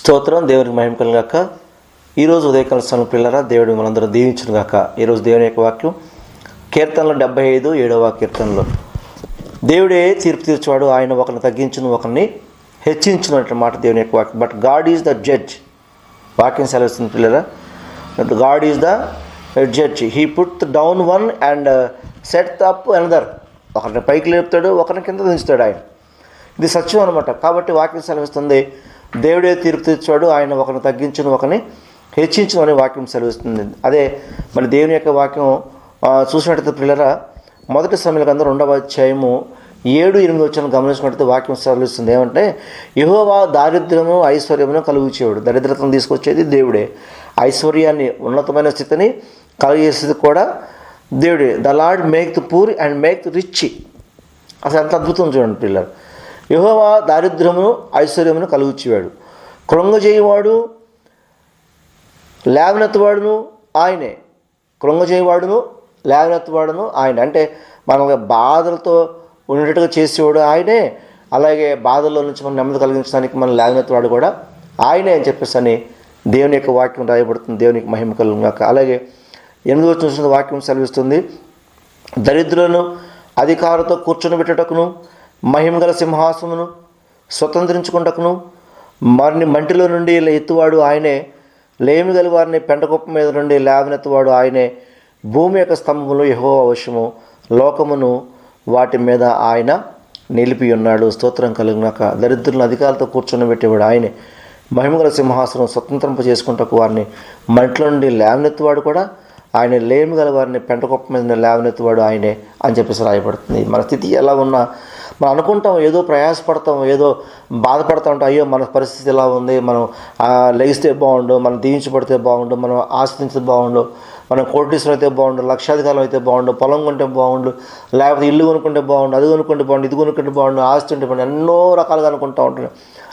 స్తోత్రం. దేవునికి మహిమ కలుగాక. ఈరోజు ఉదయకాల సమయం పిల్లరా దేవుడు మనందరూ దీవించును గాక. ఈరోజు దేవుని యొక్క వాక్యం కీర్తనలో డెబ్బై ఐదు ఏడవ కీర్తనలో. దేవుడే తీర్పు తీర్చువాడు ఆయన ఒకరిని తగ్గించును ఒకరిని హెచ్చించును అనే మాట దేవుని యొక్క వాక్యం. But God is the judge వాక్యం సెలవుస్తుంది పిల్లరా. God is the judge he put down one and set up another ఒకరిని పైకి లేపుతాడు ఒకరిని కింద దించుతాడు ఆయన. ఇది సత్యం అనమాట కాబట్టి వాక్యం సెలవిస్తుంది దేవుడే తీర్పు తీర్చాడు ఆయన ఒకరిని తగ్గించును ఒకరిని హెచ్చించును అనే వాక్యం సెలవిస్తుంది. అదే మరి దేవుని యొక్క వాక్యం చూసినట్టయితే పిల్లరా మొదటి సమయంలో కన్నా రెండవ అధ్యాయము ఏడు ఎనిమిది వచ్చిన గమనించినట్టయితే వాక్యం సరళిస్తుంది ఏమంటే యహోవా దారిద్ర్యము ఐశ్వర్యమును కలుగుచేవాడు దరిద్రతను తీసుకొచ్చేది దేవుడే. ఐశ్వర్యాన్ని ఉన్నతమైన స్థితిని కలిగేసేది కూడా దేవుడే. The Lord make the poor and make the rich అసలు ఎంత అద్భుతం చూడండి పిల్లలు. యహోవా దారిద్ర్యమును ఐశ్వర్యమును కలుగుచ్చేవాడు. కృంగజేయవాడు లేవనెత్తవాడును ఆయనే. కృంగజేయవాడును లేవనెత్తవాడును ఆయన. అంటే మనల్ని బాధలతో ఉండేట్టుగా చేసేవాడు ఆయనే. అలాగే బాధల్లో నుంచి మనం నెమ్మది కలిగించడానికి మనం లేవనెత్తవాడు కూడా ఆయనే అని చెప్పేసి అని దేవుని యొక్క వాక్యం రాయబడుతుంది. దేవునికి మహిమ కలుగుగాక అలాగే ఎనిమిది వచ్చిన వాక్యం సెలవిస్తుంది. దరిద్రులను అధికారంతో కూర్చొని పెట్టుటకును మహిమగల సింహాసమును స్వతంత్రించుకుంటకును మరిని మంటిలో నుండి ఎత్తువాడు ఆయనే లేమిగలి వారిని పెంటకుప్ప మీద నుండి లేవనెత్తువాడు ఆయనే. భూమి యొక్క స్తంభములు యహో అవశ్యము లోకమును వాటి మీద ఆయన నిలిపి ఉన్నాడు స్తోత్రం కలిగినాక. దరిద్రులను అధికారులతో కూర్చొని పెట్టేవాడు ఆయనే. మహిమగల సింహాసనం స్వతంత్రింప చేసుకుంటకు వారిని మంటల నుండి లేవనెత్తువాడు కూడా ఆయన. లేమి గల వారిని పెంటకొప్ప మీద లేవనెత్తువాడు ఆయనే అని చెప్పేసి రాయబడుతుంది. మన స్థితి ఎలా ఉన్నా మనం అనుకుంటాం ఏదో ప్రయాసపడతాం ఏదో బాధపడతా ఉంటాం అయ్యో మన పరిస్థితి ఎలా ఉంది మనం లెగిస్తే బాగుండు మనం దీవించబడితే బాగుండు మనం ఆశ్రయించితే బాగుండు మనం కోటీశ్వరం అయితే బాగుండు లక్షాధికారం అయితే బాగుండు పొలం కొంటే బాగుండు లేకపోతే ఇల్లు కొనుక్కుంటే బాగుండు అది కొనుక్కుంటే బాగుండు ఇది కొనుక్కుంటే బాగుండు ఆస్తి ఉంటే బాగుండు ఎన్నో రకాలుగా అనుకుంటూ ఉంటాం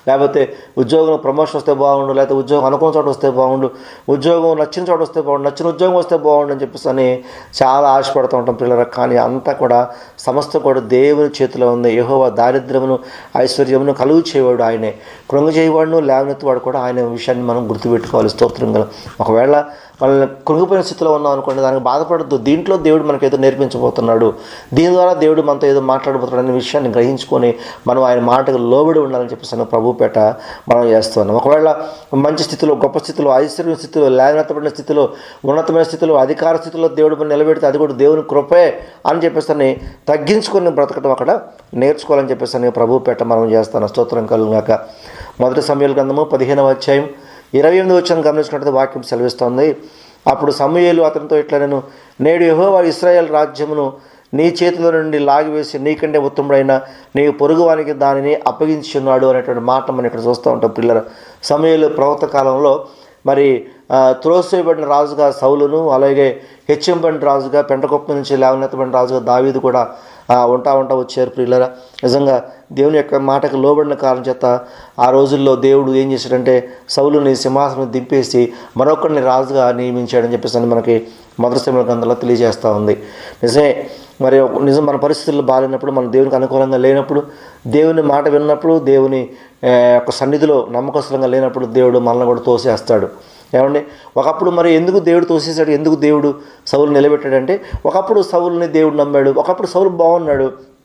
లేకపోతే ఉద్యోగం ప్రమోషన్ వస్తే బాగుండు లేకపోతే ఉద్యోగం అనుకున్న చోట వస్తే బాగుండు ఉద్యోగం నచ్చిన చోట వస్తే బాగుండు నచ్చిన ఉద్యోగం వస్తే బాగుండు అని చెప్పేసి అని చాలా ఆశపడుతూ ఉంటాం పిల్లలు కానీ అంతా కూడా సమస్త కూడా దేవుని చేతిలో ఉంది. యహోవ దారిద్ర్యమును ఐశ్వర్యమును కలుగు చేయవాడు ఆయనే. కృంగ చేయవాడును లేవనెత్తువాడు కూడా ఆయన విషయాన్ని మనం గుర్తుపెట్టుకోవాలి. స్తోత్రం గల. ఒకవేళ మనల్ని కృంగిపోయిన స్థితిలో ఉన్నాం అనుకోండి దానికి బాధపడద్దు. దీంట్లో దేవుడు మనకు ఏదో నేర్పించబోతున్నాడు. దీని ద్వారా దేవుడు మనతో ఏదో మాట్లాడబోతున్నాడు అనే విషయాన్ని గ్రహించుకొని మనం ఆయన మాటకు లోబడి ఉండాలని చెప్పేసి ప్రభు పేట మనం చేస్తున్నాం ఒకవేళ మంచి స్థితిలో గొప్ప స్థితిలో ఐశ్వర్య స్థితిలో లేనతబడిన స్థితిలో ఉన్నతమైన స్థితిలో అధికార స్థితిలో దేవుడు మనం నిలబెడితే అది కూడా దేవుని కృపే అని చెప్పేసి తగ్గించుకొని బ్రతకడం అక్కడ నేర్చుకోవాలని చెప్పేసి ప్రభుపేట ప్రభు పేట మనం చేస్తాను స్తోత్రం కలుగాక మొదటి సమయాల గ్రంథము పదిహేనవ అధ్యాయం ఇరవై ఎనిమిది వచ్చాను గమనించినట్టు వాక్యం సెలవిస్తోంది. అప్పుడు సమయలు అతనితో ఇట్లా నేను నేడు యెహోవా ఇస్రాయల్ రాజ్యమును నీ చేతిలో నుండి లాగివేసి నీకంటే ఉత్తముడైన నీ పొరుగువానికి దానిని అప్పగించున్నాడు అనేటువంటి మాట మనం ఇక్కడ చూస్తూ ఉంటాం పిల్లల. సమయంలో ప్రవర్త కాలంలో మరి త్రోసేయబడిన రాజుగా సౌలును అలాగే హెచ్చింబడిన రాజుగా పెంటకొప్ప నుంచి లేవనెత్తబడిన రాజుగా దావీదు కూడా ఉంటా ఉంటా వచ్చారు పిల్లల నిజంగా దేవుని యొక్క మాటకు లోబడిన కారణం చేత ఆ రోజుల్లో దేవుడు ఏం చేశాడంటే సౌలుని సింహాసనం దింపేసి మరొకరిని రాజుగా నియమించాడని చెప్పేసి అని మనకి మొదటి సమయంలో గ్రంథంలో తెలియజేస్తూ ఉంది. నిజమే మరి నిజం మన పరిస్థితులు బాగాలేనప్పుడు మన దేవునికి అనుకూలంగా లేనప్పుడు దేవుని మాట విన్నప్పుడు దేవుని యొక్క సన్నిధిలో నమ్మకస్తులంగా లేనప్పుడు దేవుడు మనల్ని కూడా తోసేస్తాడు. ఏమండి? ఒకప్పుడు మరి ఎందుకు దేవుడు తోసేశాడు? ఎందుకు దేవుడు సౌలు నిలబెట్టాడంటే ఒకప్పుడు సౌల్ని దేవుడు నమ్మాడు ఒకప్పుడు సౌలు బాగున్నాడు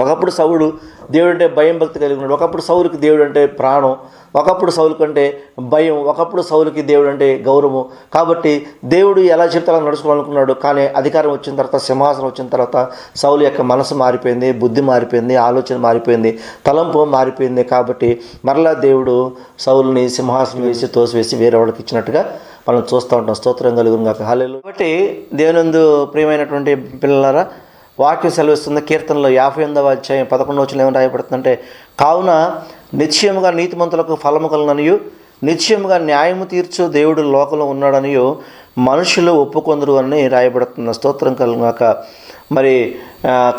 ఒకప్పుడు సౌడు దేవుడు అంటే భయం భక్తి కలిగి ఉన్నాడు. ఒకప్పుడు సౌలుకి దేవుడు అంటే ప్రాణం. ఒకప్పుడు సౌలు కంటే భయం. ఒకప్పుడు సౌలుకి దేవుడు అంటే గౌరవం. కాబట్టి దేవుడు ఎలా చెప్తే అలా నడుచుకోవాలనుకున్నాడు. కానీ అధికారం వచ్చిన తర్వాత సింహాసనం వచ్చిన తర్వాత సౌలు యొక్క మనసు మారిపోయింది బుద్ధి మారిపోయింది ఆలోచన మారిపోయింది తలంపు మారిపోయింది. కాబట్టి మరలా దేవుడు సౌలుని సింహాసనం వేసి తోసివేసి వేరే వాళ్ళకి ఇచ్చినట్టుగా మనం చూస్తూ ఉంటాం. స్తోత్రం కలుగురు కాక హాలేలు కాబట్టి దేవునందు ప్రియమైనటువంటి పిల్లలారా వాక్యం సెలవిస్తుంది కీర్తనలో యాభై ఎనిమిదవ అధ్యాయం పదకొండవ వచ్చిన ఏమని రాయబడుతుందంటే కావున నిశ్చయముగా నీతిమంతులకు ఫలము కలననియు నిశ్చయముగా న్యాయము తీర్చు దేవుడు లోకంలో ఉన్నాడనియు మనుషులు ఒప్పుకొందరు అని రాయబడుతున్న స్తోత్రం కలుగాక. మరి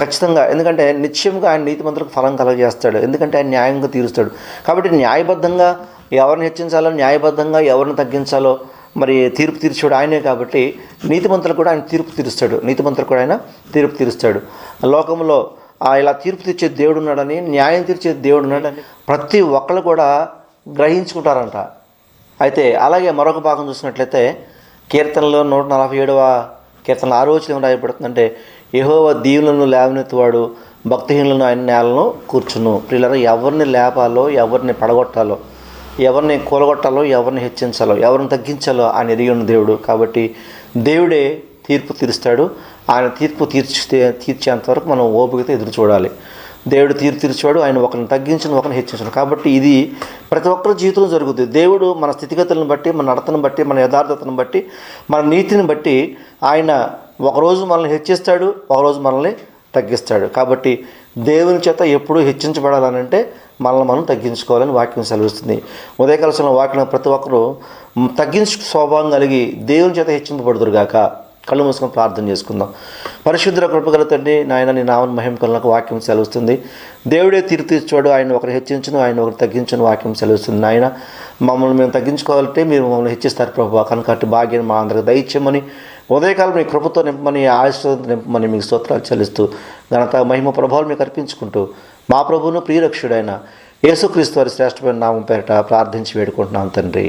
ఖచ్చితంగా ఎందుకంటే నిశ్చయంగా ఆయన నీతిమంతులకు ఫలం కలగజేస్తాడు ఎందుకంటే ఆయన న్యాయంగా తీరుస్తాడు. కాబట్టి న్యాయబద్ధంగా ఎవరిని హెచ్చించాలో న్యాయబద్ధంగా ఎవరిని తగ్గించాలో మరి తీర్పు తీర్చాడు ఆయనే కాబట్టి నీతిమంతులు కూడా ఆయన తీర్పు తీరుస్తాడు. నీతిమంతులు కూడా ఆయన తీర్పు తీరుస్తాడు. లోకంలో ఆ ఇలా తీర్పు తీర్చే దేవుడు ఉన్నాడని న్యాయం తీర్చే దేవుడు ఉన్నాడని ప్రతి ఒక్కళ్ళు కూడా గ్రహించుకుంటారంట. అయితే అలాగే మరొక భాగం చూసినట్లయితే కీర్తనలో నూట నలభై ఏడవ కీర్తనలు ఆ రోజులు ఏం రాయబడుతుందంటే యహోవ దీవులను లేవనెత్తువాడు భక్తిహీనులను ఆయన నేలను కూర్చును. పిల్లలు ఎవరిని లేపాలో ఎవరిని పడగొట్టాలో ఎవరిని కూలగొట్టాలో ఎవరిని హెచ్చించాలో ఎవరిని తగ్గించాలో ఆయన ఎరిగి ఉన్న దేవుడు. కాబట్టి దేవుడే తీర్పు తీరుస్తాడు. ఆయన తీర్పు తీర్చితే తీర్చేంత వరకు మనం ఓపికతో ఎదురు చూడాలి. దేవుడు తీర్పు తీర్చాడు ఆయన ఒకరిని తగ్గించను ఒకరిని హెచ్చించను కాబట్టి ఇది ప్రతి ఒక్కరి జీవితంలో జరుగుతుంది దేవుడు మన స్థితిగతులను బట్టి మన నడతను బట్టి మన యథార్థతను బట్టి మన నీతిని బట్టి ఆయన ఒకరోజు మనల్ని హెచ్చిస్తాడు ఒకరోజు మనల్ని తగ్గిస్తాడు. కాబట్టి దేవుని చేత ఎప్పుడూ హెచ్చించబడాలనంటే మనల్ని మనం తగ్గించుకోవాలని వాక్యం సెలవిస్తుంది. ఉదయకాల వాక్యం ప్రతి ఒక్కరూ తగ్గించు స్వభావం కలిగి దేవుని చేత హెచ్చింపబడుదురుగాక కళ్ళు మూసుకొని ప్రార్థన చేసుకుందాం. పరిశుద్ధ కృపగల తండ్రి నాయన నీ నామని మహిమ కలకు వాక్యం సెలవుస్తుంది. దేవుడే తీరు తీర్చాడు ఆయన ఒకరు హెచ్చించను ఆయన ఒకరు తగ్గించను వాక్యం సెలవుస్తుంది. నాయన మమ్మల్ని మేము తగ్గించుకోవాలంటే మీరు మమ్మల్ని హెచ్చిస్తారు ప్రభు. కనుక భాగ్యం మా అందరికి దయచేయమని ఉదయకాలం మీ కృపతో నింపమని ఆయుష్తో నింపమని మీకు స్తోత్రాలు చెల్లిస్తూ ఘనత మహిమ ప్రభావాలు మీకు అర్పించుకుంటూ మా ప్రభువును ప్రియరక్షుడైన యేసుక్రీస్తు వారి శ్రేష్టమైన నామం పేరిట ప్రార్థించి వేడుకుంటున్నాం తండ్రి.